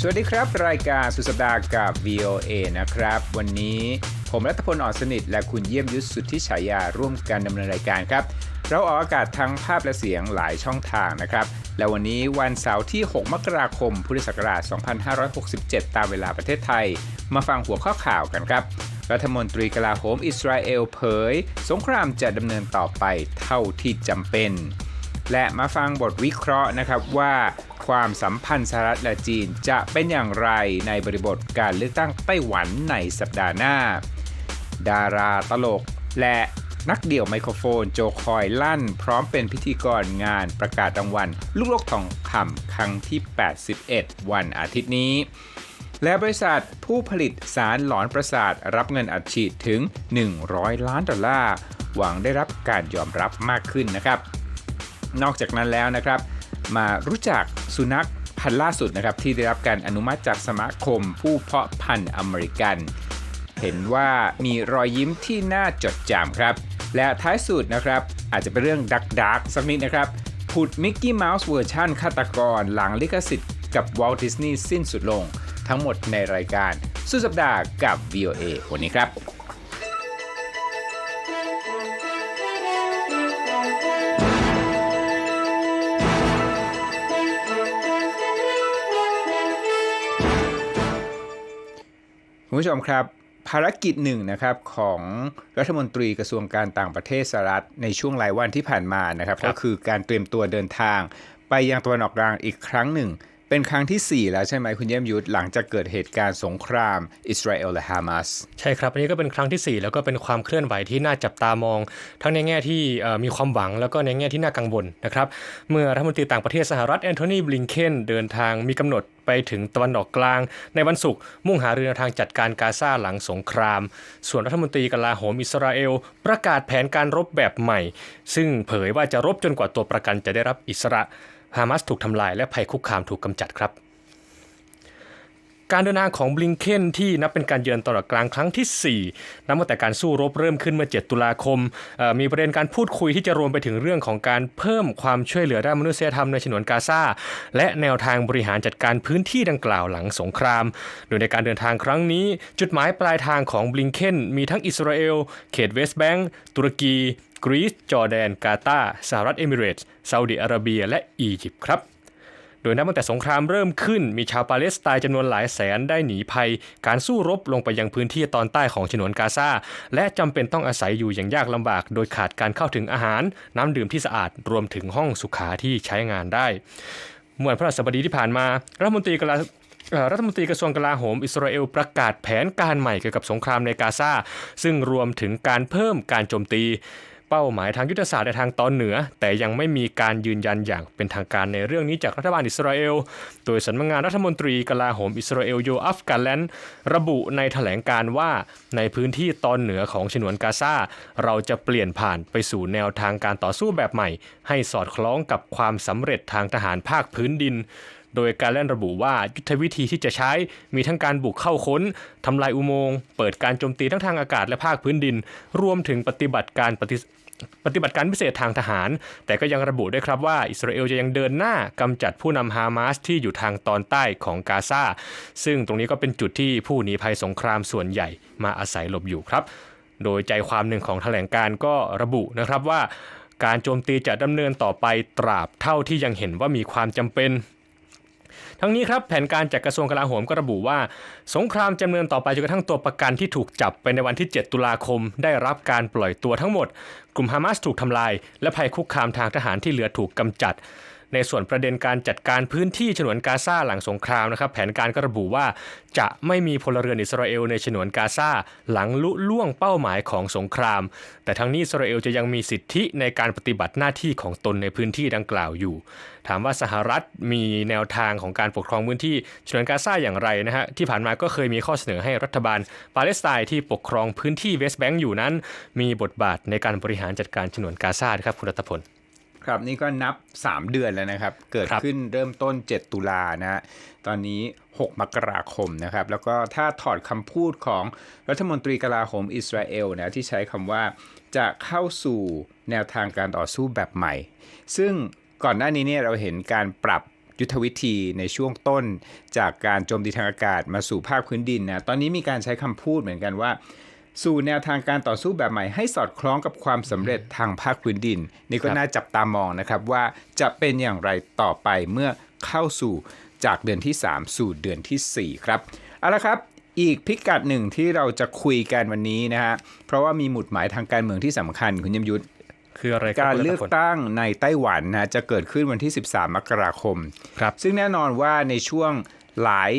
สวัสดีครับ รายการสุดสัปดาห์กับ VOA นะครับ วันนี้ผมรัตพลอ่อนสนิท และคุณเยี่ยมยุทธสุทธิฉายาร่วมกันดำเนินรายการครับ เราออกอากาศทั้งภาพและเสียงหลายช่องทางนะครับ และวันนี้วันเสาร์ที่ 6 มกราคม พุทธศักราช 2567 ตามเวลาประเทศไทย มาฟังหัวข้อข่าวกันครับ รัฐมนตรีกลาโหมอิสราเอลเผย สงครามจะดำเนินต่อไปเท่าที่จำเป็น และมาฟังบทวิเคราะห์นะครับว่าความสัมพันธ์สหรัฐและจีนจะเป็นอย่างไรในบริบทการเลือกตั้งไต้หวันในสัปดาห์หน้า ดาราตลกและนักเดี่ยวไมโครโฟนโจคอยลั่น พร้อมเป็นพิธีกรงานประกาศรางวัลลูกโลกทองคำครั้งที่ 81 วันอาทิตย์นี้ และบริษัทผู้ผลิตสารหลอนประสาทรับเงินอัดฉีดถึง 100 ล้านดอลลาร์ หวังได้รับการยอมรับมากขึ้นนะครับ นอกจากนั้นแล้วนะครับ มารู้จักสุนัขพันธุ์ล่าสุดนะครับที่ได้รับการอนุมัติจากสมาคมผู้เพาะพันธุ์อเมริกัน เห็นว่ามีรอยยิ้มที่น่าจดจำครับ และท้ายสุดนะครับอาจจะเป็นเรื่องดักดักสักนิดนะครับผุดมิกกี้เมาส์เวอร์ชั่นฆาตกร หลังลิขสิทธิ์กับวอลดิสนีย์สิ้นสุดลง ทั้งหมดในรายการสุดสัปดาห์กับ VOA วันนี้ครับ คุณผู้ชมครับ ภารกิจหนึ่งนะครับของรัฐมนตรีกระทรวงการต่างประเทศสหรัฐในช่วงหลายวันที่ผ่านมานะครับครับก็คือการเตรียมตัวเดินทางไปยังตะวันออกกลางอีกครั้งหนึ่ง เป็นครั้งที่ 4 แล้วใช่ไหมคุณเยี่ยมยุทธหลังจากเกิดเหตุการณ์สงครามอิสราเอลและฮามาสใช่ครับอันนี้ก็เป็นครั้งที่ 4 แล้วก็เป็นความเคลื่อนไหวที่น่าจับตามอง ทั้งในแง่ที่มีความหวังแล้วก็ในแง่ที่น่ากังวลนะครับเมื่อรัฐมนตรีต่างประเทศสหรัฐแอนโทนีบลิงเคนเดินทางมีกำหนดไปถึงตะวันออกกลาง ในวันศุกร์มุ่งหารือทางจัดการกาซาหลังสงคราม ส่วนรัฐมนตรีกลาโหมอิสราเอล ประกาศแผนการรบแบบใหม่ ซึ่งเผยว่าจะรบจนกว่าตัวประกันจะได้รับอิสระ ฮามาสถูกทำลายและภัยคุกคามถูกกำจัดครับ การเดินทางของบลิงเคนที่นับเป็นการเยือนตลอดกลางครั้งที่ 4 นับตั้งแต่การสู้รบเริ่มขึ้นเมื่อ 7 ตุลาคม มีประเด็นการพูดคุยที่จะรวมไปถึงเรื่องของการเพิ่มความช่วยเหลือด้านมนุษยธรรมในฉนวนกาซาและแนวทางบริหารจัดการพื้นที่ดังกล่าวหลังสงคราม โดยในการเดินทางครั้งนี้ จุดหมายปลายทางของบลิงเคนมีทั้งอิสราเอล เขตเวสต์แบงก์ตุรกี กรีซจอร์แดนกาตาร์สหรัฐเอมิเรตส์ซาอุดิอาระเบีย และอียิปต์ครับโดยนับตั้งแต่สงครามเริ่มขึ้น มีชาวปาเลสไตน์จำนวนหลายแสนได้หนีภัย การสู้รบลงไปยังพื้นที่ตอนใต้ของฉนวนกาซาและจำเป็นต้องอาศัยอยู่อย่างยากลำบาก โดยขาดการเข้าถึงอาหาร น้ำดื่มที่สะอาดรวมถึงห้องสุขาที่ใช้งานได้เมื่อพระราชบดีที่ผ่านมารัฐมนตรีกลารัฐมนตรีกระทรวงกลาโหมอิสราเอลประกาศแผนการใหม่เกี่ยวกับสงครามในกาซาซึ่งรวมถึงการเพิ่มการโจมตี เป้าหมายทางยุทธศาสตร์ในทางตอนเหนือ แต่ยังไม่มีการยืนยันอย่างเป็นทางการในเรื่องนี้จากรัฐบาลอิสราเอล โดยสำนักงานรัฐมนตรีกลาโหมอิสราเอลโยอัฟกาแลนระบุในแถลงการว่าในพื้นที่ตอนเหนือของฉนวนกาซาเราจะเปลี่ยนผ่านไปสู่แนวทางการต่อสู้แบบใหม่ ให้สอดคล้องกับความสำเร็จทางทหารภาคพื้นดินโดยการเล่นระบุว่ายุทธวิธีที่จะใช้มีทั้งการบุกเข้าค้น ทำลายอุโมงค์ เปิดการโจมตีทั้งทางอากาศและภาคพื้นดิน รวมถึงปฏิบัติการปฏิ ปฏิบัติการพิเศษทางทหาร แต่ก็ยังระบุด้วยครับว่าอิสราเอลจะยังเดินหน้ากำจัดผู้นำฮามาสที่อยู่ทางตอนใต้ของกาซาซึ่งตรงนี้ก็เป็นจุดที่ผู้หนีภัยสงครามส่วนใหญ่มาอาศัยหลบอยู่ครับ โดยใจความหนึ่งของแถลงการก็ระบุนะครับว่า การโจมตีจะดำเนินต่อไปตราบเท่าที่ยังเห็นว่ามีความจำเป็น ทั้งนี้ครับแผนการจากกระทรวงกลาโหมก็ระบุว่า สงครามจำเนินต่อไปจนกระทั่งตัวประกันที่ถูกจับไปในวันที่ 7 ตุลาคม ได้รับการปล่อยตัวทั้งหมด กลุ่มฮามาสถูกทำลาย และภัยคุกคามทางทหารที่เหลือถูกกำจัด ในส่วนประเด็นการจัดการพื้นที่ฉนวนกาซาหลังสงครามนะครับแผนการก็ระบุว่า จะไม่มีพลเรือนอิสราเอลในฉนวนกาซาหลังลุล่วงเป้าหมายของสงคราม แต่ทั้งนี้อิสราเอลจะยังมีสิทธิในการปฏิบัติหน้าที่ของตนในพื้นที่ดังกล่าวอยู่ ถามว่าสหรัฐมีแนวทางของการปกครองพื้นที่ฉนวนกาซาอย่างไรนะฮะที่ผ่านมาก็เคยมีข้อเสนอให้รัฐบาลปาเลสไตน์ที่ปกครองพื้นที่เวสต์แบงก์อยู่นั้น มีบทบาทในการบริหารจัดการฉนวนกาซาครับคุณรัตพล ครับนี่ก็นับ 3 เดือนแล้วนะครับ เกิดครับขึ้นเริ่มต้น 7 ตุลานะฮะตอนนี้ 6 มกราคมนะครับ แล้วก็ถ้าถอดคำพูดของรัฐมนตรีกลาโหมอิสราเอลนะที่ใช้คำว่าจะเข้าสู่แนวทางการต่อสู้แบบใหม่ ซึ่งก่อนหน้านี้เนี่ยเราเห็นการปรับยุทธวิธีในช่วงต้นจากการโจมตีทางอากาศมาสู่ภาคพื้นดินนะ ตอนนี้มีการใช้คำพูดเหมือนกันว่า สู่แนวทางการต่อสู้แบบใหม่ให้สอดคล้องกับความสำเร็จทางภาคพื้นดิน นี่ก็ครับน่าจับตามองนะครับว่าจะเป็นอย่างไรต่อไปเมื่อเข้าสู่จากเดือนที่ 3 สู่เดือนทีสี่ 4 ครับเอาละครับอีกพิกัดหนึ่งที่เราจะคุยกันวันนี้นะฮะเพราะว่ามีหมุดหมายทางการเมืองที่สำคัญคุณยมยุทธคืออะไรคบการคุณเลือกรัฐพตั้งในไต้หวันนะจะเกิดขึ้นวันที่ 13 มกราคมครับซึ่งแน่นอนว่าในช่วงหลาย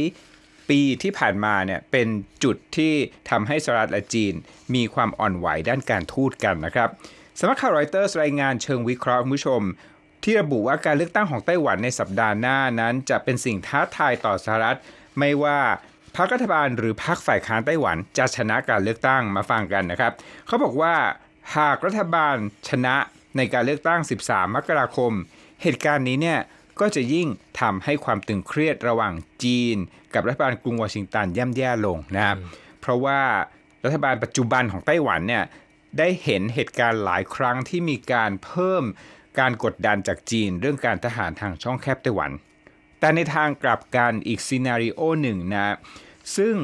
ปีที่ผ่านมาเนี่ยเป็นจุดที่ทำให้สหรัฐและจีน มีความอ่อนไหวด้านการทูตกันนะครับสำนักข่าวรอยเตอร์รายงานเชิงวิเคราะห์คุณผู้ชม ที่ระบุว่าการเลือกตั้งของไต้หวันในสัปดาห์หน้านั้น จะเป็นสิ่งท้าทายต่อสหรัฐ ไม่ว่าพรรครัฐบาลหรือพรรคฝ่ายค้านไต้หวัน จะชนะการเลือกตั้งมาฟังกันนะครับ เขาบอกว่าหากรัฐบาลชนะในการเลือกตั้ง 13 มกราคม เหตุการณ์นี้เนี่ย ก็จะยิ่งทำให้ความตึงเครียดระหว่างจีน กับรัฐบาลกรุงวอชิงตันย่ำแย่ลงนะครับเพราะว่ารัฐบาลปัจจุบันของไต้หวันเนี่ยได้เห็นเหตุการณ์หลายครั้งที่มีการเพิ่มการกดดันจากจีน เรื่องการทหารทางช่องแคบไต้หวัน แต่ในทางกลับกันอีกซีนารีโอหนึ่งนะซึ่ง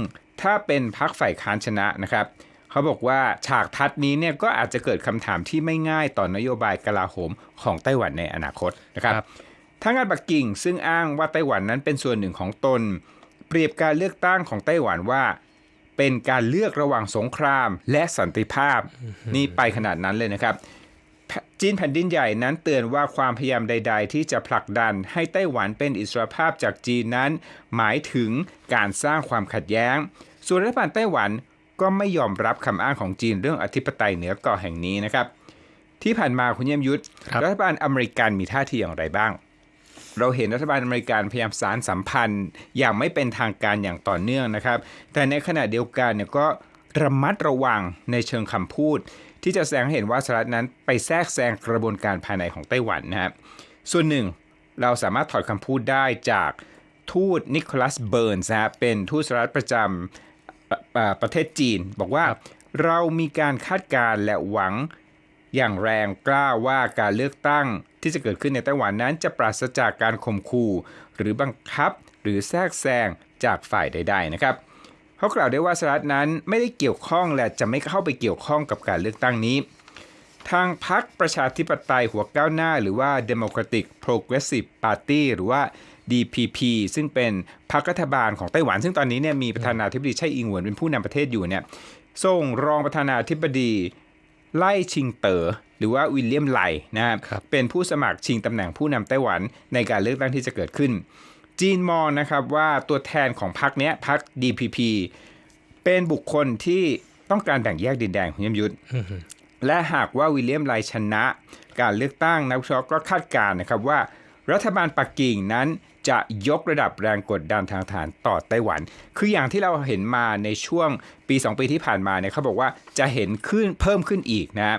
ถ้าเป็นพักฝ่ายค้านชนะนะครับเขาบอกว่าฉากทัดนี้เนี่ยก็อาจจะเกิดคำถามที่ไม่ง่ายต่อนโยบายกลาโหมของไต้หวันในอนาคตนะครับครับ ทางการปักกิ่งซึ่งอ้างว่าไต้หวันนั้นเป็นส่วนหนึ่งของตน เปรียบการเลือกตั้งของไต้หวันว่า เป็นการเลือกระหว่างสงครามและสันติภาพนี่ไปขนาดนั้นเลยนะครับจีนแผ่นดินใหญ่นั้นเตือนว่าความพยายามใด ๆ ที่จะผลักดันให้ไต้หวันเป็นอิสรภาพจากจีนนั้น หมายถึงการสร้างความขัดแย้ง ส่วนรัฐบาลไต้หวันก็ไม่ยอมรับคำอ้างของจีนเรื่องอธิปไตยเหนือเกาะแห่งนี้นะครับ ที่ผ่านมาคุณเยี่ยมยุทธครับรัฐบาลอเมริกันมีท่าทีอย่างไรบ้าง เราเห็นรัฐบาลอเมริกันพยายามสารสัมพันธ์ อย่างไม่เป็นทางการอย่างต่อเนื่องนะครับ แต่ในขณะเดียวกันเนี่ยก็ระมัดระวังในเชิงคำพูด ที่จะแสดงให้เห็นว่าสหรัฐนั้นไปแทรกแซงกระบวนการภายในของไต้หวันนะครับส่วนหนึ่งเราสามารถถอดคำพูดได้จากทูตนิโคลัสเบิร์นส์นะเป็นทูตสหรัฐประจำประเทศจีน บอกว่าเรามีการคาดการณ์และหวังอย่างแรงกล้าว่าการเลือกตั้ง ที่จะเกิดขึ้นในไต้หวันนั้นจะปราศจากการข่มขู่หรือบังคับหรือแทรกแซงจากฝ่ายใด ๆ นะครับเขากล่าวได้ว่าสหรัฐนั้นไม่ได้เกี่ยวข้องและจะไม่เข้าไปเกี่ยวข้องกับการเลือกตั้งนี้ ทางพรรคประชาธิปไตยหัวก้าวหน้า หรือว่า Democratic Progressive Party หรือว่า DPP ซึ่งเป็นพรรครัฐบาลของไต้หวัน ซึ่งตอนนี้เนี่ยมีประธานาธิบดีไช่อิงหวนเป็นผู้นำประเทศอยู่เนี่ยส่งรองประธานาธิบดีไล่ชิงเตอ๋อ หรือว่าวิลเลียมไลนะครับครับเป็นผู้สมัครชิงตำแหน่งผู้นำไต้หวันในการเลือกตั้งที่จะเกิดขึ้น จีนมองนะครับว่าตัวแทนของพรรคเนี้ยพรรค DPP เป็นบุคคลที่ต้องการแบ่งแยกดินแดนของยมยุทธและหากว่าวิลเลียมไลชนะ การเลือกตั้งนักวิเคราะห์ก็คาดการณ์นะครับว่า รัฐบาลปักกิ่งนั้นจะยกระดับแรงกดดันทางฐานต่อไต้หวัน คืออย่างที่เราเห็นมาในช่วงปี 2 ปีที่ผ่านมาเนี่ยเขาบอกว่าจะเห็นขึ้นเพิ่มขึ้นอีกนะ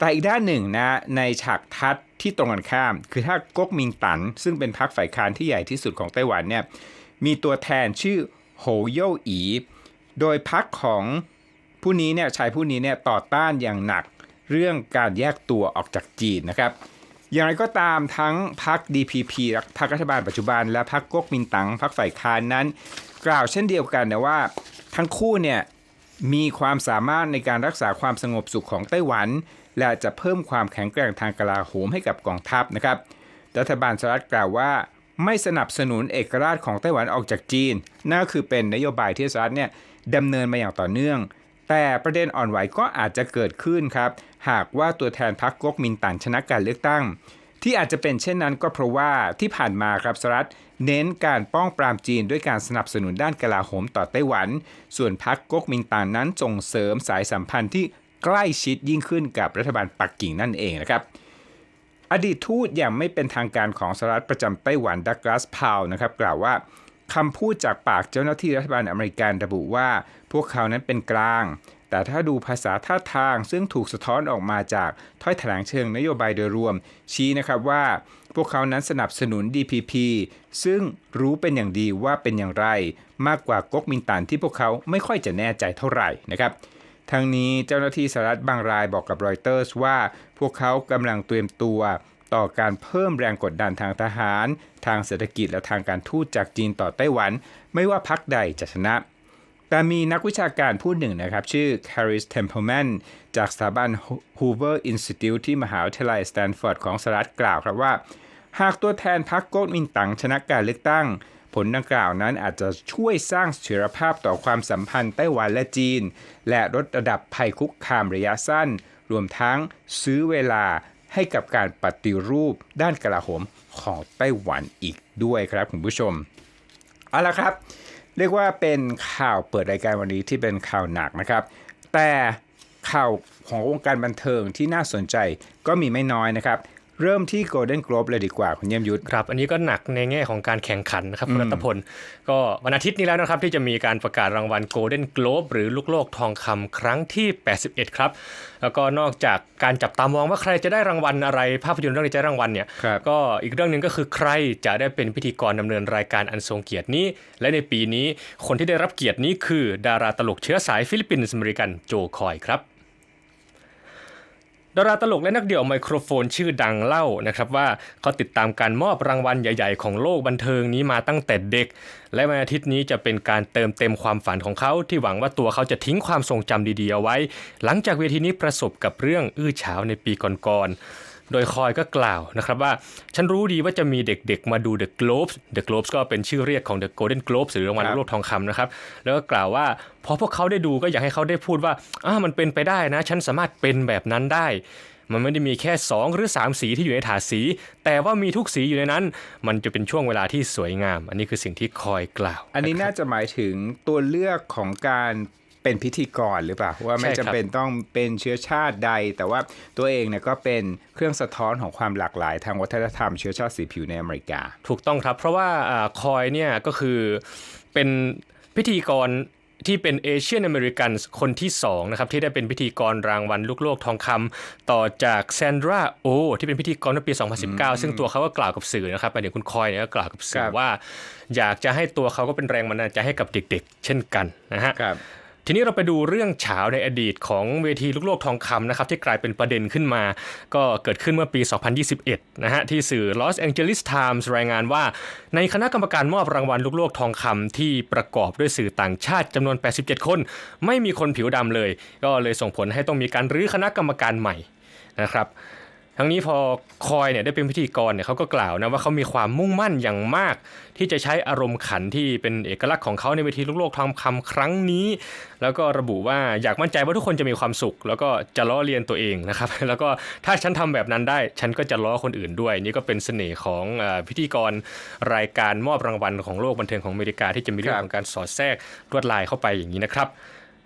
แต่อีกด้านหนึ่งนะในฉากทัดที่ตรงกันข้าม คือถ้าก๊กมิงตัน ซึ่งเป็นพรรคฝ่ายค้านที่ใหญ่ที่สุดของไต้หวันเนี่ยมีตัวแทนชื่อโหโยอี โดยพรรคของผู้นี้เนี่ยชายผู้นี้เนี่ยต่อต้านอย่างหนักเรื่องการแยกตัวออกจากจีนนะครับ อย่างไรก็ตามทั้งพรรค DPP พรรครัฐบาลปัจจุบัน และพรรคก๊กมินตั๋งพรรคฝ่ายค้านนั้น กล่าวเช่นเดียวกันนะว่า ทั้งคู่เนี่ยมีความสามารถในการรักษาความสงบสุขของไต้หวัน และจะเพิ่มความแข็งแกร่งทางกลาโหมให้กับกองทัพนะครับ รัฐบาลสหรัฐกล่าวว่าไม่สนับสนุนเอกราชของไต้หวันออกจากจีน นั่นก็คือเป็นนโยบายที่สหรัฐเนี่ยดำเนินมาอย่างต่อเนื่อง แต่ประเด็นอ่อนไหวก็อาจจะเกิดขึ้นครับ หากว่าตัวแทนพรรคก๊กมินตั๋นชนะการเลือกตั้ง ที่อาจจะเป็นเช่นนั้นก็เพราะว่าที่ผ่านมาครับสหรัฐเน้นการป้องปรามจีนด้วยการสนับสนุนด้านกลาโหมต่อไต้หวัน ส่วนพรรคก๊กมินตั๋นนั้นส่งเสริมสายสัมพันธ์ที่ ใกล้ชิดยิ่งขึ้นกับรัฐบาลปักกิ่งนั่นเองนะครับอดีตทูตอย่างไม่เป็นทางการของสหรัฐประจำไต้หวันดักลาสพาวนะครับกล่าวว่าคำพูดจากปากเจ้าหน้าที่รัฐบาลอเมริกันระบุว่า พวกเขานั้นเป็นกลาง แต่ถ้าดูภาษาท่าทางซึ่งถูกสะท้อนออกมาจากถ้อยแถลงเชิงนโยบายโดยรวม ชี้นะครับว่า พวกเขานั้นสนับสนุน DPP ซึ่งรู้เป็นอย่างดีว่าเป็นอย่างไร มากกว่าก๊กมินตั๋นที่พวกเขาไม่ค่อยจะแน่ใจเท่าไหร่นะครับ ทั้งนี้เจ้าหน้าที่สหรัฐบางรายบอกกับรอยเตอร์สว่า พวกเขากำลังเตรียมตัวต่อการเพิ่มแรงกดดันทางทหาร ทางเศรษฐกิจและทางการทูตจากจีนต่อไต้หวัน ไม่ว่าพรรคใดจะชนะ แต่มีนักวิชาการผู้หนึ่งนะครับ ชื่อ Caris Templeman จากสถาบัน Hoover Institute ที่มหาวิทยาลัยสแตนฟอร์ดของสหรัฐกล่าวครับว่า หากตัวแทนพรรคโกดมินตั๋งชนะการเลือกตั้ง ผลดังกล่าวนั้นอาจจะช่วยสร้างเสถียรภาพต่อความสัมพันธ์ไต้หวันและจีน และลดระดับภัยคุกคามระยะสั้น รวมทั้งซื้อเวลาให้กับการปฏิรูปด้านกลาโหมของไต้หวันอีกด้วยครับคุณผู้ชม เอาละครับ เรียกว่าเป็นข่าวเปิดรายการวันนี้ที่เป็นข่าวหนักนะครับ แต่ข่าวของวงการบันเทิงที่น่าสนใจก็มีไม่น้อยนะครับ เริ่มที่ Golden Globe เลยดีกว่า คุณเยี่ยมยุทธครับ อันนี้ก็หนักในแง่ของการแข่งขันนะครับคุณรัตพล ก็วันอาทิตย์นี้แล้วนะครับ ที่จะมีการประกาศรางวัล Golden Globe หรือลูกโลกทองคำครั้งที่ 81 ครับ แล้วก็นอกจากการจับตามองว่าใครจะได้รางวัลอะไร ภาพยนตร์เรื่องนี้จะได้รางวัลเนี่ยครับก็อีกเรื่องหนึ่งก็คือใครจะได้เป็นพิธีกรดำเนินรายการอันทรงเกียรตินี้ และในปีนี้คนที่ได้รับเกียรตินี้คือ ดาราตลกเชื้อสายฟิลิปปินส์อเมริกันโจคอยครับ ดาราตลกและนักเดี่ยวไมโครโฟนชื่อดังเล่านะครับว่าเขาติดตามการมอบรางวัลใหญ่ ๆ ของโลกบันเทิงนี้มาตั้งแต่เด็ก และวันอาทิตย์นี้จะเป็นการเติมเต็มความฝันของเขาที่หวังว่าตัวเขาจะทิ้งความทรงจำดีๆเอาไว้ หลังจากเวทีนี้ประสบกับเรื่องอื้อฉาวในปีก่อนๆ โดยคอยก็กล่าวนะครับว่า ฉันรู้ดีว่าจะมีเด็กๆมาดู The Globes The Globes ก็เป็นชื่อเรียกของ The Golden Globes หรือรางวัลครับโลกทองคำนะครับ แล้วก็กล่าวว่าพอพวกเขาได้ดูก็อยากให้เขาได้พูดว่าอ่ามันเป็นไปได้นะ ฉันสามารถเป็นแบบนั้นได้มันไม่ได้มีแค่ 2 หรือ 3 สีที่อยู่ในถาดสี แต่ว่ามีทุกสีอยู่ในนั้น มันจะเป็นช่วงเวลาที่สวยงาม อันนี้คือสิ่งที่คอยกล่าว อันนี้น่าจะหมายถึงตัวเลือกของการ เป็นพิธีกรหรือเปล่าว่าไม่ใช่ครับจำเป็นต้องเป็นเชื้อชาติใด แต่ว่าตัวเองเนี่ยก็เป็นเครื่องสะท้อนของความหลากหลาย ทางวัฒนธรรมเชื้อชาติสีผิวในอเมริกา ถูกต้องครับ เพราะว่าอาคอยเนี่ยก็คือเป็นพิธีกรที่เป็นเอเชียนอเมริกันคนที่2นะครับที่ได้เป็นพิธีกรรางวัลลูกโลกทองคำต่อจากแซนดราโอที่เป็นพิธีกรในปี 2019 ซึ่งตัวเขาก็กล่าวกับสื่อนะครับหมายถึงคุณคอยเนี่ยก็กล่าวกับสื่คอรับว่า อยากจะให้ตัวเขาก็เป็นแรงบันดาลใจให้กับเด็กๆ เช่นกันนะฮะครับ ทีนี้เราไปดูเรื่องเฉาในอดีตของเวทีลูกโลกทองคำนะครับที่กลายเป็นประเด็นขึ้นมา ก็เกิดขึ้นเมื่อปี 2021 นะฮะที่สื่อ Los Angeles Times รายงานว่า ในคณะกรรมการมอบรางวัลลูกโลกทองคำที่ประกอบด้วยสื่อต่างชาติจำนวน 87 คน ไม่มีคนผิวดำเลย ก็เลยส่งผลให้ต้องมีการรื้อคณะกรรมการใหม่นะครับ ทั้งนี้พอคอยเนี่ยได้เป็นพิธีกรเนี่ยเขาก็กล่าวนะว่าเขามีความมุ่งมั่นอย่างมาก ที่จะใช้อารมณ์ขันที่เป็นเอกลักษณ์ของเขาในเวทีลูกโลกทองคำครั้งนี้ แล้วก็ระบุว่าอยากมั่นใจว่าทุกคนจะมีความสุข แล้วก็จะล้อเลียนตัวเองนะครับแล้วก็ถ้าฉันทำแบบนั้นได้ ฉันก็จะล้อคนอื่นด้วย นี่ก็เป็นเสน่ห์ของอพิธีกรรายการมอบรางวัลของโลกบันเทิงของอเมริกาที่จะมีเรื่องของการสอดแทรกลวดลายเข้าไปอย่างนี้นะครับ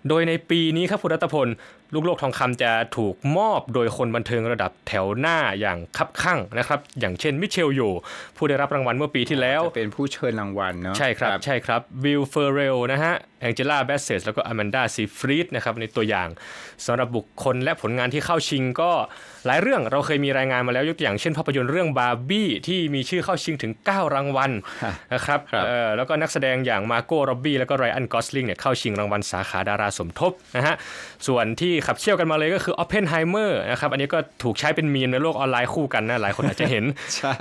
โดยในปีนี้ครับคุณรัตพลลูกโลกทองคำจะถูกมอบโดยคนบันเทิงระดับแถวหน้าอย่างคับข้างนะครับ อย่างเช่นมิเชลโยผู้ได้รับรางวัลเมื่อปีที่แล้วจะเป็นผู้เชิญรางวัลเนาะใช่ครับใช่ครับวิลเฟอร์เรลนะฮะแองเจล่าแบสเซสแล้วก็อแมนดาซีฟรีดนะครับในตัวอย่างสำหรับบุคคลและผลงานที่เข้าชิงก็หลายเรื่องเราเคยมีรายงานมาแล้วยกตัวอย่างเช่นภาพยนตร์เรื่องบาร์บี้ที่มีชื่อเข้าชิงถึง 9 รางวัลนะครับครับเอ่อแล้วก็นักแสดงอย่างมาโก้ร็อบบี้แล้วก็ไรอันกอสลิงเนี่ยเข้าชิงรางวัลสาขาดาราสมทบนะฮะส่วนที่ขับเคี่ยวกันมาเลยก็คือออ p เพนไฮเมอร์นะครับอันนี้ก็ถูกใช้เป็นมีมในโลกออนไลน์คู่กันนะหลายคนอาจจะเห็น ใช่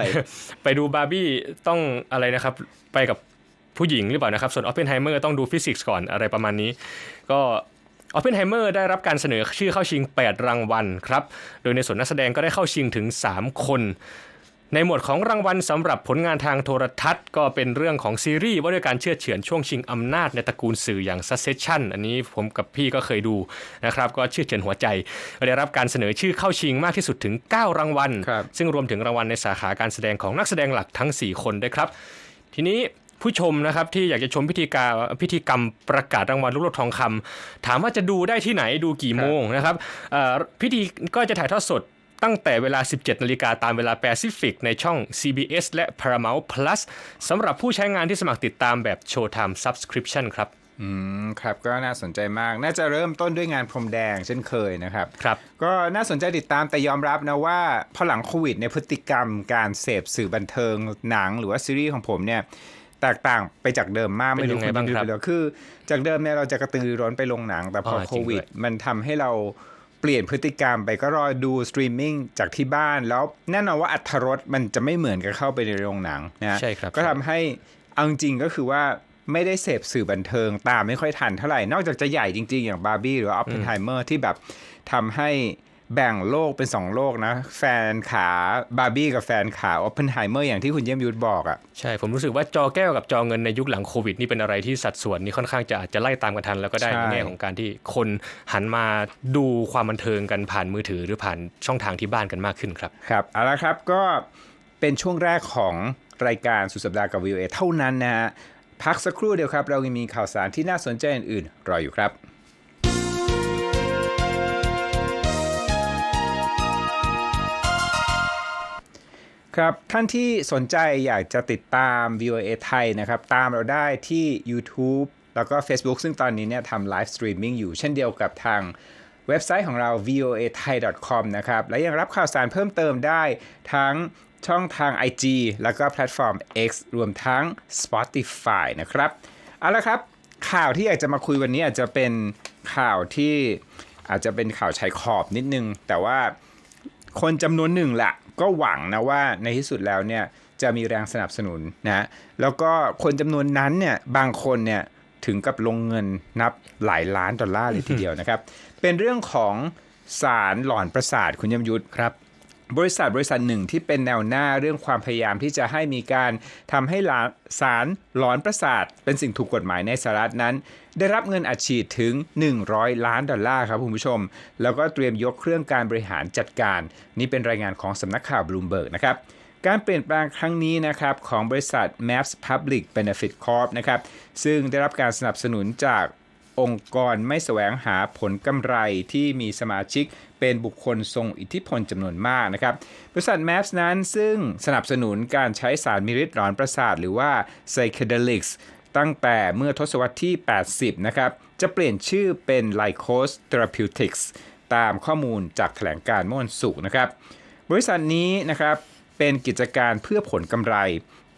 ไปดูบาร์บี้ต้องอะไรนะครับไปกับผู้หญิงหรือเปล่านะครับ ส่วนออ p เพนไฮเมอร์ต้องดูฟิสิกส์ก่อนอะไรประมาณนี้ ก็ออ p เพนไฮเมอร์ได้รับการเสนอชื่อเข้าชิง 8 รางวัลครับ โดยในส่วนนักแสดงก็ได้เข้าชิงถึง 3 คน ในหมวดของรางวัลสำหรับผลงานทางโทรทัศน์ ก็เป็นเรื่องของซีรีส์ว่าด้วยการเชื่อดเฉือนช่วงชิงอำนาจในตระกูลสื่ออย่าง Succession อันนี้ผมกับพี่ก็เคยดูนะครับก็เชื่อดเฉือนหัวใจได้รับการเสนอชื่อเข้าชิงมากที่สุดถึง 9 รางวัลครับซึ่งรวมถึงรางวัลในสาขาการแสดงของนักแสดงหลักทั้ง 4 คนด้วยครับ ทีนี้ผู้ชมนะครับที่อยากจะชมพิธีการพิธีกรรมประกาศรางวัลลูกโลกทองคำถามว่าจะดูได้ที่ไหนดูกี่โมงนะครับเอ่อพิธีก็จะถ่ายทอดสด ตั้งแต่เวลา 17 นาฬิกาตามเวลาแปซิฟิกในช่อง CBS และ Paramount Plus สำหรับผู้ใช้งานที่สมัครติดตามแบบ Showtime Subscription ครับ อืมครับก็น่าสนใจมาก น่าจะเริ่มต้นด้วยงานพรมแดงเช่นเคยนะครับ ครับ ก็น่าสนใจติดตามแต่ยอมรับนะว่าพอหลังโควิดในยพฤติกรรมการเสพสื่อบันเทิงหนังหรือว่าซีรีส์ของผมเนี่ยแตกต่างไปจากเดิมมากเป็นไม่รู้ยังไงคุณบ้างดูครับไปแล้วคือ จากเดิมเนี่ยเราจะกระตือรือร้นไปลงหนัง แต่พอออจริงโควิดด้วยมันทำให้เราเปลี่ยนพฤติกรรมไปก็รอดูสตรีมมิ่งจากที่บ้านแล้วแน่นอนว่าอัตรสมันจะไม่เหมือนกับเข้าไปในโรงหนังนะใช่ครับก็ทำให้เอาจริงๆก็คือว่าไม่ได้เสพสื่อบันเทิงตามไม่ค่อยทันเท่าไหร่ นอกจากจะใหญ่จริง ๆ อย่างบาร์บี้หรือออฟเพนไฮเมอร์ที่แบบทำให้ แบ่งโลกเป็นสองโลกนะ แฟนขาบาร์บี้กับแฟนขาออฟเพนไฮเมอร์อย่างที่คุณเยี่ยมยุทธบอกอะ่ะใช่ ผมรู้สึกว่าจอแก้วกับจอเงินในยุคหลังโควิดนี่เป็นอะไรที่สัดส่วนนี่ค่อนข้างจะอาจจะไล่ตามกันทัน แล้วก็ได้ใช่ในแง่ของการที่คนหันมาดูความบันเทิงกันผ่านมือถือหรือผ่านช่องทางที่บ้านกันมากขึ้นครับครับเอาละครับก็เป็นช่วงแรกของรายการสุดสัปดาห์กับ VOA เท่านั้นนะฮะพักสักครู่เดียวครับ เรายังมีข่าวสารที่น่าสนใจอื่นๆรออยู่ครับ ครับ ท่านที่สนใจอยากจะติดตาม VOA ไทยนะครับ ตามเราได้ที่ YouTube แล้วก็ Facebook ซึ่งตอนนี้เนี่ยทำไลฟ์สตรีมมิ่งอยู่เช่นเดียวกับทางเว็บไซต์ของเรา voa thai com นะครับ และยังรับข่าวสารเพิ่มเติมได้ทั้งช่องทาง IG แล้วก็แพลตฟอร์ม X รวมทั้ง Spotify นะครับ เอาละครับ ข่าวที่อยากจะมาคุยวันนี้อาจจะเป็นข่าวที่อาจจะเป็นข่าวชายขอบนิดนึง แต่ว่าคนจำนวนหนึ่งแหละ ก็หวังนะว่าในที่สุดแล้วเนี่ยจะมีแรงสนับสนุนนะแล้วก็คนจำนวนนั้นเนี่ยบางคนเนี่ยถึงกับลงเงินนับหลายล้านดอลลาร์เลยทีเดียวนะครับ เป็นเรื่องของสารหลอนประสาทคุณยมยุทธครับ บริษัทบริษัทหนึ่งที่เป็นแนวหน้าเรื่องความพยายามที่จะให้มีการทำให้สารหลอนประสาทเป็นสิ่งถูกกฎหมายในสหรัฐนั้น ได้รับเงินอัดฉีดถึง 100 ล้านดอลลาร์ครับคุณผู้ชม แล้วก็เตรียมยกเครื่องการบริหารจัดการ นี่เป็นรายงานของสำนักข่าวบลูมเบิร์กนะครับการเปลี่ยนแปลงครั้งนี้นะครับของบริษัท Maps Public Benefit Corp นะครับซึ่งได้รับการสนับสนุนจากองค์กรไม่แสวงหาผลกำไรที่มีสมาชิกเป็นบุคคลทรงอิทธิพลจำนวนมากนะครับ บริษัท MAPS นั้นซึ่งสนับสนุนการใช้สารมีฤทธิ์หลอนประสาท หรือว่า psychedelics ตั้งแต่เมื่อทศวรรษที่ 80 นะครับ จะเปลี่ยนชื่อเป็น Lycos Therapeutics ตามข้อมูลจากแถลงการเมื่อวันศุกร์นะครับ บริษัทนี้นะครับเป็นกิจการเพื่อผลกำไร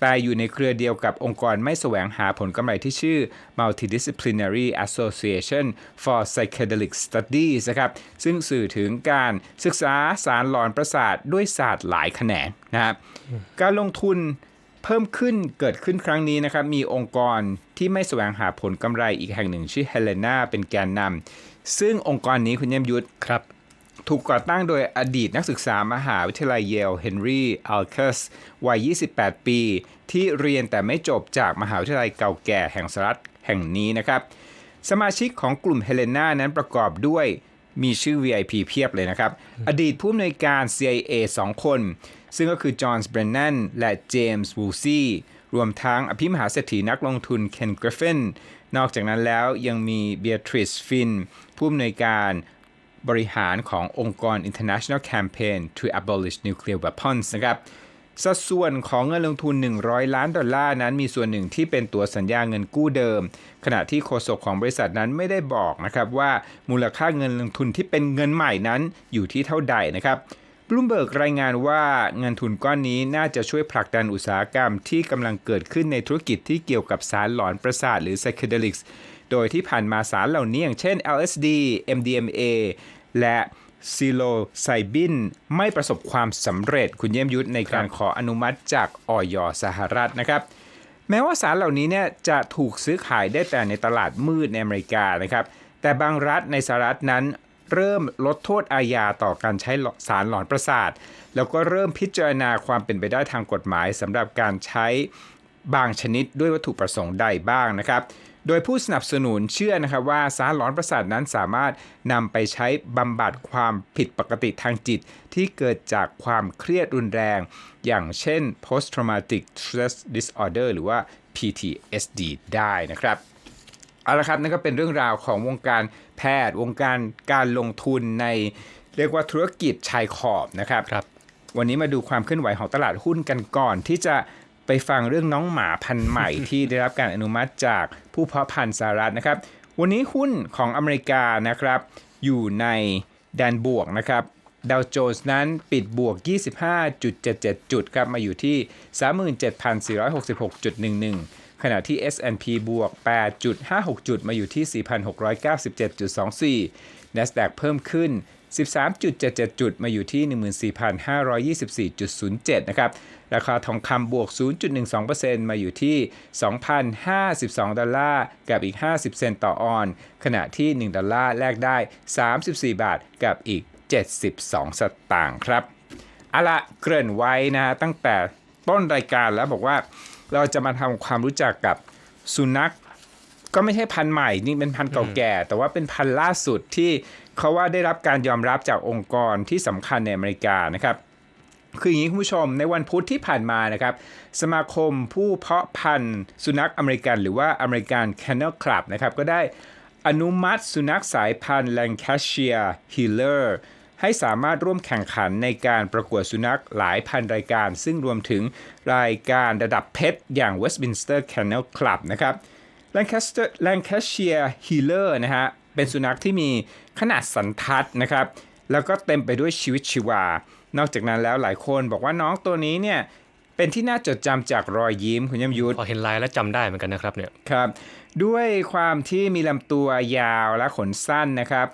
แต่อยู่ในเครือเดียวกับองค์กรไม่แสวงหาผลกำไรที่ชื่อ Multidisciplinary Association for Psychedelic Studies นะครับ ซึ่งสื่อถึงการศึกษาสารหลอนประสาทด้วยศาสตร์หลายแขนงนะครับ การลงทุน พิ่มขึ้นเกิดขึ้นครั้งนี้นะครับ มีองค์กรที่ไม่แสวงหาผลกำไรอีกแห่งหนึ่งชื่อ Helena เป็นแกนนำซึ่งองค์กรนี้คุณเยี่ยมยุทธครับ ถูกก่อตั้งโดยอดีตนักศึกษามหาวิทยาลัยเยลเฮนรี่อัลเคสวัย 28 ปี ที่เรียนแต่ไม่จบจากมหาวิทยาลัยเก่าแก่แห่งสหรัฐแห่งนี้นะครับ สมาชิกของกลุ่มเฮเลนานั้นประกอบด้วยมีชื่อ VIP เพียบเลยนะครับ อดีตผู้อำนวยการ CIA 2 คนซึ่งก็คือจอห์นส์เบรนนันและเจมส์วูซี่รวมทั้งอภิมหาเศรษฐีนักลงทุนเคนกริฟฟินนอกจากนั้นแล้วยังมีเบียทริสฟินผู้อำนวยการบริหารขององค์กร International Campaign to Abolish Nuclear Weapons นะครับสัดส่วนของเงินลงทุน 100 ล้านดอลลาร์นั้นมีส่วนหนึ่งที่เป็นตัวสัญญาเงินกู้เดิม ขณะที่โฆษกของบริษัทนั้นไม่ได้บอกนะครับว่ามูลค่าเงินลงทุนที่เป็นเงินใหม่นั้นอยู่ที่เท่าใดนะครับ บลูมเบิร์กรายงานว่าเงินทุนก้อนนี้น่าจะช่วยผลักดันอุตสาหกรรมที่กำลังเกิดขึ้นในธุรกิจที่เกี่ยวกับสารหลอนประสาทหรือ p s y c h e d e l i c โดยที่ผ่านมาสารเหล่านี้อย่างเช่น LSD MDMA และซิโลไซบินไม่ประสบความสำเร็จคุณเยี่ยมยุทธในการขออนุมัติจากออยสหรัฐนะครับ แม้ว่าสารเหล่านี้เนี่ยจะถูกซื้อขายได้แต่ในตลาดมืดในอเมริกานะครับแต่บางรัฐในสหรัฐนั้น เริ่มลดโทษอาญาต่อการใช้สารหลอนประสาท แล้วก็เริ่มพิจารณาความเป็นไปได้ทางกฎหมายสำหรับการใช้บางชนิดด้วยวัตถุประสงค์ใดบ้างนะครับ โดยผู้สนับสนุนเชื่อนะครับว่าสารหลอนประสาทนั้นสามารถนำไปใช้บำบัดความผิดปกติทางจิต ที่เกิดจากความเครียดรุนแรง อย่างเช่น post traumatic stress disorder หรือว่า PTSD ได้นะครับ เอาละครับนั่นก็เป็นเรื่องราวของวงการแพทย์ วงการการลงทุนในเรียกว่าธุรกิจชายขอบนะครับครับวันนี้มาดูความเคลื่อนไหวของตลาดหุ้นกันก่อน ที่จะไปฟังเรื่องน้องหมาพันธุ์ใหม่ที่ได้รับการอนุมัติจากผู้เพาะพันธุ์สหรัฐนะครับ วันนี้หุ้นของอเมริกานะครับ อยู่ในแดนบวกนะครับดาวโจนส์นั้นปิดบวก 25.77 จุดครับมาอยู่ที่ 37,466.11 ขณะที่ S&P บวก 8.56 จุดมาอยู่ที่ 4,697.24 NASDAQ เพิ่มขึ้น 13.77 จุดมาอยู่ที่ 14,524.07 นะครับ ราคาทองคำบวก 0.12%มาอยู่ที่ 2,052 ดอลลาร์ กับอีก 50 เซนต์ต่อออน ขณะที่ 1 ดอลลาร์แลกได้ 34 บาท กับอีก 72 สตางค์ครับ เอาละเกริ่นไว้นะตั้งแต่ต้นรายการแล้วบอกว่า เราจะมาทำความรู้จักกับสุนัขก็ไม่ใช่พันธุ์ใหม่นี่เป็นพันธุ์เก่าแก่ แต่ว่าเป็นพันธุ์ล่าสุดที่เขาว่าได้รับการยอมรับจากองค์กรที่สำคัญในอเมริกานะครับคืออย่างนี้คุณผู้ชมในวันพุธที่ผ่านมานะครับ สมาคมผู้เพาะพันธุ์สุนัขอเมริกันหรือว่าอเมริกัน Kennel Club นะครับก็ได้อนุมัติสุนัขสายพันธุ์ Lancashire Heeler ให้สามารถร่วมแข่งขันในการประกวดสุนัขหลายพันรายการ ซึ่งรวมถึงรายการระดับเพชรอย่าง Westminster Kennel Club นะครับ Lancaster Lancashire Heeler นะฮะเป็นสุนัขที่มีขนาดสันทัดนะครับ แล้วก็เต็มไปด้วยชีวิตชีวา นอกจากนั้นแล้วหลายคนบอกว่าน้องตัวนี้เนี่ยเป็นที่น่าจดจำจากรอยยิ้มคุณยมยุทธพอเห็นลายแล้วจำได้เหมือนกันนะครับเนี่ยครับ ด้วยความที่มีลำตัวยาวและขนสั้นนะครับ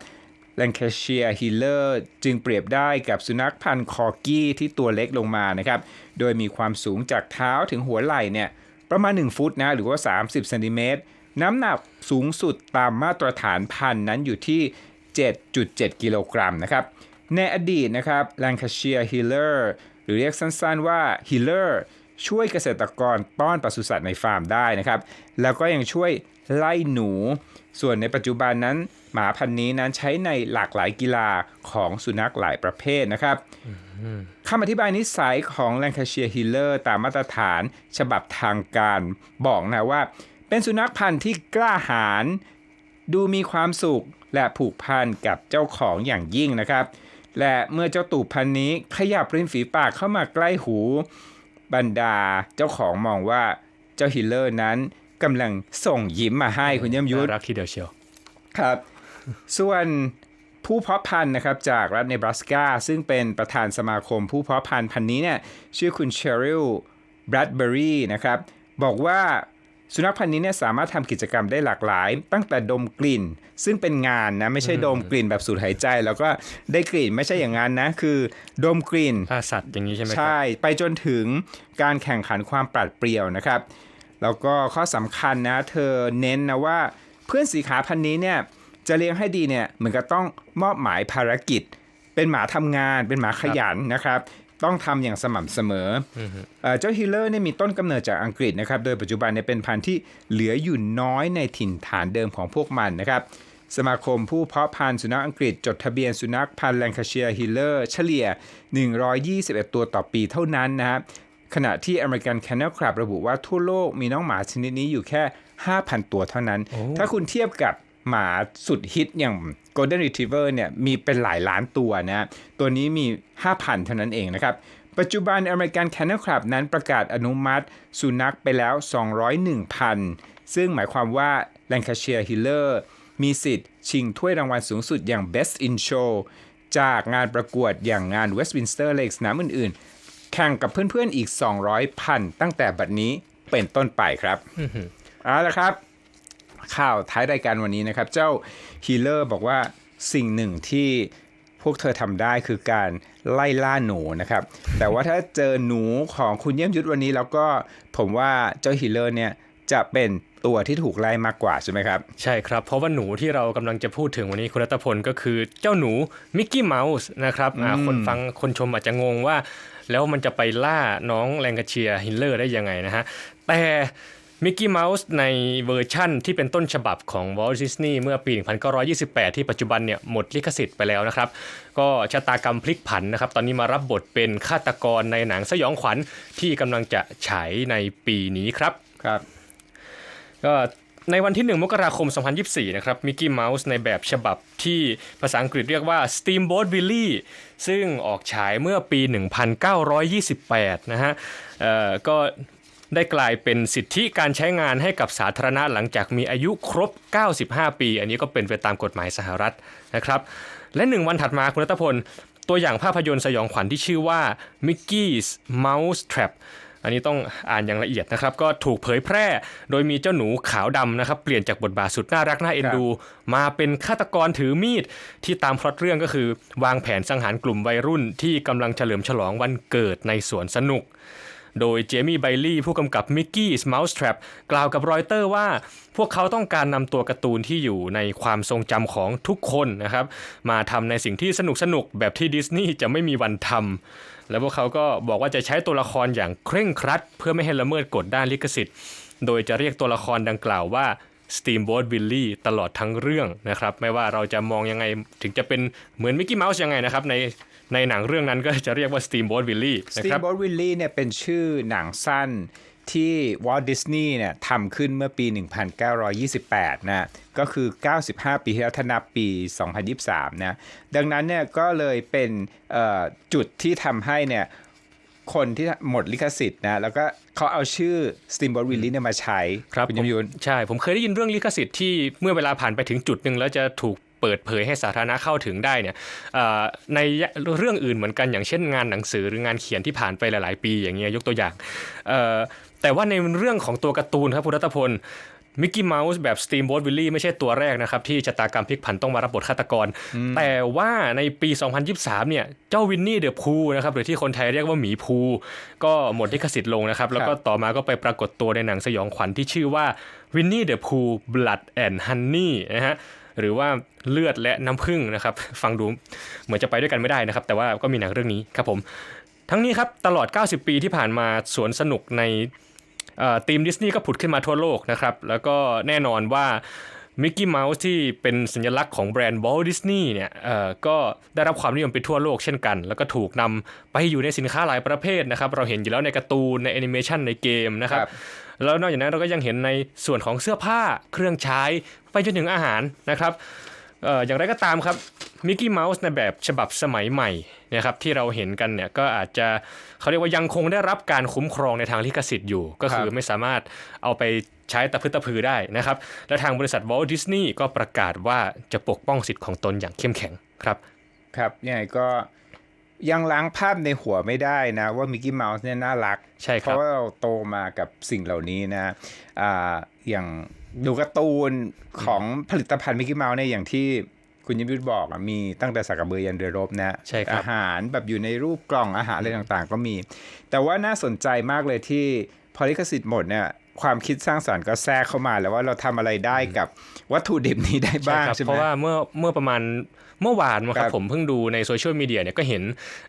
Lancashire Heeler จึงเปรียบได้กับสุนัขพันธุ์คอกี้ที่ตัวเล็กลงมานะครับ โดยมีความสูงจากเท้าถึงหัวไหล่เนี่ยประมาณ 1 ฟุตนะหรือว่า 30เซนติเมตรน้ำหนักสูงสุดตามมาตรฐานพันธุ์นั้นอยู่ที่ 7.7 กิโลกรัมนะครับ ในอดีตนะครับ Lancashire Heeler หรือเรียกสั้นๆว่า Heeler ช่วยเกษตรกรต้อนปศุสัตว์ในฟาร์มได้นะครับ แล้วก็ยังช่วยไล่หนู ส่วนในปัจจุบันนั้น หมาพันธุ์นี้นั้นใช้ในหลากหลายกีฬาของสุนัขหลายประเภทนะครับคำอธิบายนิสัยของ Lancashire Heeler ตามมาตรฐานฉบับทางการบอกนะว่า เป็นสุนัขพันธุ์ที่กล้าหาญดูมีความสุขและผูกพันกับเจ้าของอย่างยิ่งนะครับ และเมื่อเจ้าตูบพันธุ์นี้ขยับริมฝีปากเข้ามาใกล้หู บรรดาเจ้าของมองว่าเจ้าฮิลเลอร์นั้นกำลังส่งยิ้มมาให้คุณเยี่ยมยุทธน่ารักทีเดียวเชียวครับ ส่วนผู้เพาะพันธุ์นะครับจากรัฐเนบราสกา ซึ่งเป็นประธานสมาคมผู้เพาะพันธุ์พันธุ์นี้เนี่ยชื่อคุณเชอริลแบรดเบอรี่นะครับบอกว่าสุนัขพันธุ์นี้เนี่ยสามารถทำกิจกรรมได้หลากหลาย ตั้งแต่ดมกลิ่น ซึ่งเป็นงานนะไม่ใช่ดมกลิ่นแบบสูดหายใจ แล้วก็ได้กลิ่นไม่ใช่อย่างนั้นนะคือ ดมกลิ่นล่าสัตว์อย่างนี้ใช่ไหมครับใช่ ไปจนถึงการแข่งขันความปราดเปรียวนะครับแล้วก็ข้อสำคัญนะ เธอเน้นนะว่าเพื่อนสีขาพันธุ์นี้เนี่ย จะเลี้ยงให้ดีเนี่ยเหมือนกับต้องมอบหมายภารกิจ เป็นหมาทำงานเป็นหมาขยันนะครับ ต้องทำอย่างสม่ำเสมอเอ่อเจ้าฮิลเลอร์เนี่ยมีต้นกำเนิดจากอังกฤษนะครับ โดยปัจจุบันเนี่ยเป็นพันธุ์ที่เหลืออยู่น้อยในถิ่นฐานเดิมของพวกมันนะครับสมาคมผู้เพาะพันธุ์สุนัขอังกฤษ จดทะเบียนสุนัขพันธุ์แลงคาเชียร์ฮิลเลอร์เฉลี่ย 121 ตัวต่อปีเท่านั้นนะครับขณะที่ American Kennel Club ระบุว่าทั่วโลกมีน้องหมาชนิดนี้อยู่แค่ 5,000 ตัวเท่านั้น ถ้าคุณเทียบกับ หมาสุดฮิตอย่าง Golden Retriever เนี่ยมีเป็นหลายล้านตัวนะ ตัวนี้มี 5,000 เท่านั้นเองนะครับ ปัจจุบัน American Kennel Club นั้นประกาศอนุมัติสุนัขไปแล้ว 201,000 ซึ่งหมายความว่า Lancashire Heeler มีสิทธิ์ ชิงถ้วยรางวัลสูงสุดอย่าง Best in Show จากงานประกวดอย่างงาน Westminster และอีกสนามอื่นๆ แข่งกับเพื่อนๆอีก 200พันตั้งแต่บัดนี้เป็นต้นไปครับเอาละครับ ข่าวท้ายรายการวันนี้นะครับ เจ้าฮีเลอร์บอกว่าสิ่งหนึ่งที่พวกเธอทำได้คือการไล่ล่าหนูนะครับ แต่ว่าถ้าเจอหนูของคุณเยี่ยมยุทธวันนี้ แล้วก็ผมว่าเจ้าฮีเลอร์เนี่ยจะเป็นตัวที่ถูกไล่มากกว่าใช่ไหมครับ ใช่ครับ เพราะว่าหนูที่เรากำลังจะพูดถึงวันนี้คุณรัตพลก็คือเจ้าหนูมิกกี้เมาส์นะครับอ่าคนฟังคนชมอาจจะงงว่า แล้วมันจะไปล่าน้องแลงกาเชียฮิลเลอร์ได้ยังไงนะฮะแต่ มิกกี้เมาส์ในเวอร์ชั่นที่เป็นต้นฉบับของวอล t ์ดิสนีย์เมื่อปี 1928 ที่ปัจจุบันเนี่ยหมดลิขสิทธิ์ไปแล้วนะครับ ก็ชะตากรรมพลิกผันนะครับ ตอนนี้มารับบทเป็นฆาตกรในหนังสยองขวัญที่กำลังจะฉายในปีนี้ครับครับ ก็ในวันที่ 1 มกราคม 2024 นะครับ มิกกี้เมาส์ในแบบฉบับที่ภาษาอังกฤษเรียกว่า Steamboat Willie ซึ่งออกฉายเมื่อปี 1928 นะฮะเอ่อก็ ได้กลายเป็นสิทธิการใช้งานให้กับสาธารณะหลังจากมีอายุครบ 95 ปี อันนี้ก็เป็นไปตามกฎหมายสหรัฐนะครับ และหนึ่งวันถัดมาคุณรัตพล ตัวอย่างภาพยนตร์สยองขวัญที่ชื่อว่า Mickey's Mouse Trap อันนี้ต้องอ่านอย่างละเอียดนะครับ ก็ถูกเผยแพร่ โดยมีเจ้าหนูขาวดำนะครับ เปลี่ยนจากบทบาทสุดน่ารักน่าเอ็นดู มาเป็นฆาตกรถือมีด ที่ตามพล็อตเรื่องก็คือ วางแผนสังหารกลุ่มวัยรุ่นที่กำลังเฉลิมฉลองวันเกิดในสวนสนุก โดยเจมี่ไบลี่ผู้กำกับมิกกี้สมา u ส Trap กล่าวกับรอยเตอร์ว่า พวกเขาต้องการนำตัวการ์ตูนที่อยู่ในความทรงจำของทุกคนนะครับ มาทำในสิ่งที่สนุกสนุกแบบที่ดิสนีย์จะไม่มีวันทำแล้วพวกเขาก็บอกว่าจะใช้ตัวละครอย่างเคร่งครัด เพื่อไม่ให้ละเมิดกฎด้านลิขสิทธิ์ โดยจะเรียกตัวละครดังกล่าวว่า Steamboat Willie ตลอดทั้งเรื่องนะครับ ไม่ว่าเราจะมองยังไงถึงจะเป็นเหมือนมิกกี้เมาส์ยังไงนะครับใน ในหนังเรื่องนั้นก็จะเรียกว่า Steamboat Willie นะครับ Steamboat Willie เนี่ยเป็นชื่อหนังสั้นที่วอล t ์ดิสนีย์เนี่ยทำขึ้นเมื่อปี 1928 นะ ก็คือ 95 ปีที่แล้วถ้านับปี 2023 นะ ดังนั้นเนี่ยก็เลยเป็นเอ่อจุดที่ทำให้เนี่ยคนที่หมดลิขสิทธิ์นะ แล้วก็เขาเอาชื่อ Steamboat Willie เนี่ยมาใช้ ครับคุณผมยมยุนใช่ ผมเคยได้ยินเรื่องลิขสิทธิ์ที่เมื่อเวลาผ่านไปถึงจุดหนึ่งแล้วจะถูก เปิดเผยให้สาธารณะเข้าถึงได้เนี่ยเอ่อในเรื่องอื่นเหมือนกันอย่างเช่นงานหนังสือหรืองานเขียนที่ผ่านไปหลาย ๆ ปีอย่างเงี้ยยกตัวอย่างเอ่อแต่ว่าในเรื่องของตัวการ์ตูนครับคุณรัตพลมิกกี้เมาส์แบบ Steamboat Willie ไม่ใช่ตัวแรกนะครับ ที่ชะตากรรมพลิกผันต้องมารับบทฆาตกร แต่ว่าในปี 2023 เนี่ย เจ้าวินนี่เดอะพูนะครับหรือที่คนไทยเรียกว่าหมีภูก็หมดลิขสิทธิ์ลงนะครับ แล้วก็ต่อมาก็ไปปรากฏตัวในหนังสยองขวัญที่ชื่อว่าวินนี่เดอะพู Blood and Honey นะฮะ หรือว่าเลือดและน้ำผึ้งนะครับ ฟังดูเหมือนจะไปด้วยกันไม่ได้นะครับ แต่ว่าก็มีหนังเรื่องนี้ครับผม ทั้งนี้ครับตลอด 90 ปีที่ผ่านมาสวนสนุกในทีมดิสนีย์ก็ผุดขึ้นมาทั่วโลกนะครับ แล้วก็แน่นอนว่ามิกกี้เมาส์ที่เป็นสัญลักษณ์ของแบรนด์ Walt Disney เนี่ยก็ได้รับความนิยมไปทั่วโลกเช่นกัน แล้วก็ถูกนำไปอยู่ในสินค้าหลายประเภทนะครับ เราเห็นอยู่แล้วในการ์ตูนในแอนิเมชันในเกมนะครับครับแล้วนอกจากนั้นเราก็ยังเห็นในส่วนของเสื้อผ้าเครื่องใช้ไปจนถึงอาหารนะครับเอ่ออย่างไรก็ตามครับมิกกี้เมาส์ในแบบฉบับสมัยใหม่นะครับที่เราเห็นกันเนี่ยก็อาจจะเขาเรียกว่ายังคงได้รับการคุ้มครองในทางลิขสิทธิ์อยู่ ก็คือครับไม่สามารถเอาไปใช้ตะพื้ตะพือได้นะครับ และทางบริษัท Walt Disney ก็ประกาศว่าจะปกป้องสิทธิ์ของตนอย่างเข้มแข็งครับ ครับยังไงก็ ยังล้างภาพในหัวไม่ได้นะ ว่ามิกกี้เมาส์เนี่ยน่ารัก ใช่ครับเพราะว่าเราโตมากับสิ่งเหล่านี้นะอ่าอย่างดูการ์ตูนของผลิตภัณฑ์มิกกี้เมาส์เนี่ยอย่างที่คุณยมยุทธบอกอะมีตั้งแต่สักกระเบือยันเรือรบนะใช่ครับอาหารแบบอยู่ในรูปกล่องอาหารอะไรต่างๆ ก็มี แต่ว่าน่าสนใจมากเลยที่พอลิขสิทธิ์หมดเนี่ยความคิดสร้างสรรค์ก็แทรกเข้ามาแล้วว่าเราทำอะไรได้กับวัตถุดิบนี้ได้บ้างครับใช่ไหมเพราะว่าเมื่อเมื่อประมาณ เมื่อวานมั้งคครัรับบผมเพิ่งดูในโซเชียลมีเดียเนี่ยก็เห็น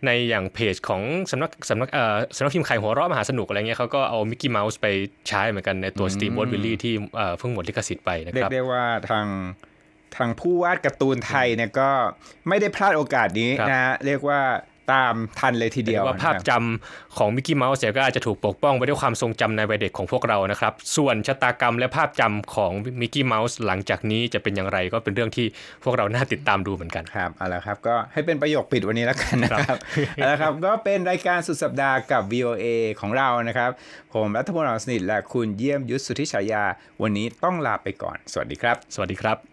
ในอย่างเพจของสำนักสำนักเอ่อสำนักพิมพ์ไข่หัวเราะมหาสนุกอะไรเงี้ยเขาก็เอามิกกี้เมาส์ไปใช้เหมือนกันในตัว Steamboat Willie ที่เอ่อเพิ่งหมดลิขสิทธิ์ไปนะเรีคยรักบได้ว่าทางทางผู้วาดการ์ตูนไทยเนี่ยก็ไม่ได้พลาดโอกาสนี้ครับนะฮะเรียกว่า ตามทันเลยทีเดียวเรียกว่าภาพนะครับจำของมิกกี้เมาส์เนี่ยก็อาจจะถูกปกป้องไปด้วยความทรงจำในวัยเด็กของพวกเรานะครับ ส่วนชะตากรรมและภาพจำของมิกกี้เมาส์หลังจากนี้จะเป็นอย่างไรก็เป็นเรื่องที่พวกเราน่าติดตามดูเหมือนกันครับเอาละครับ ก็ให้เป็นประโยคปิดวันนี้แล้วกันนะครับเอาละครับก็เป็นรายการสุดสัปดาห์กับ VOA ของเรานะครับ ผมรัฐพลอ่อนสนิทและคุณเยี่ยมยุทธสุทธิฉายา วันนี้ต้องลาไปก่อน สวัสดีครับ สวัสดีครับ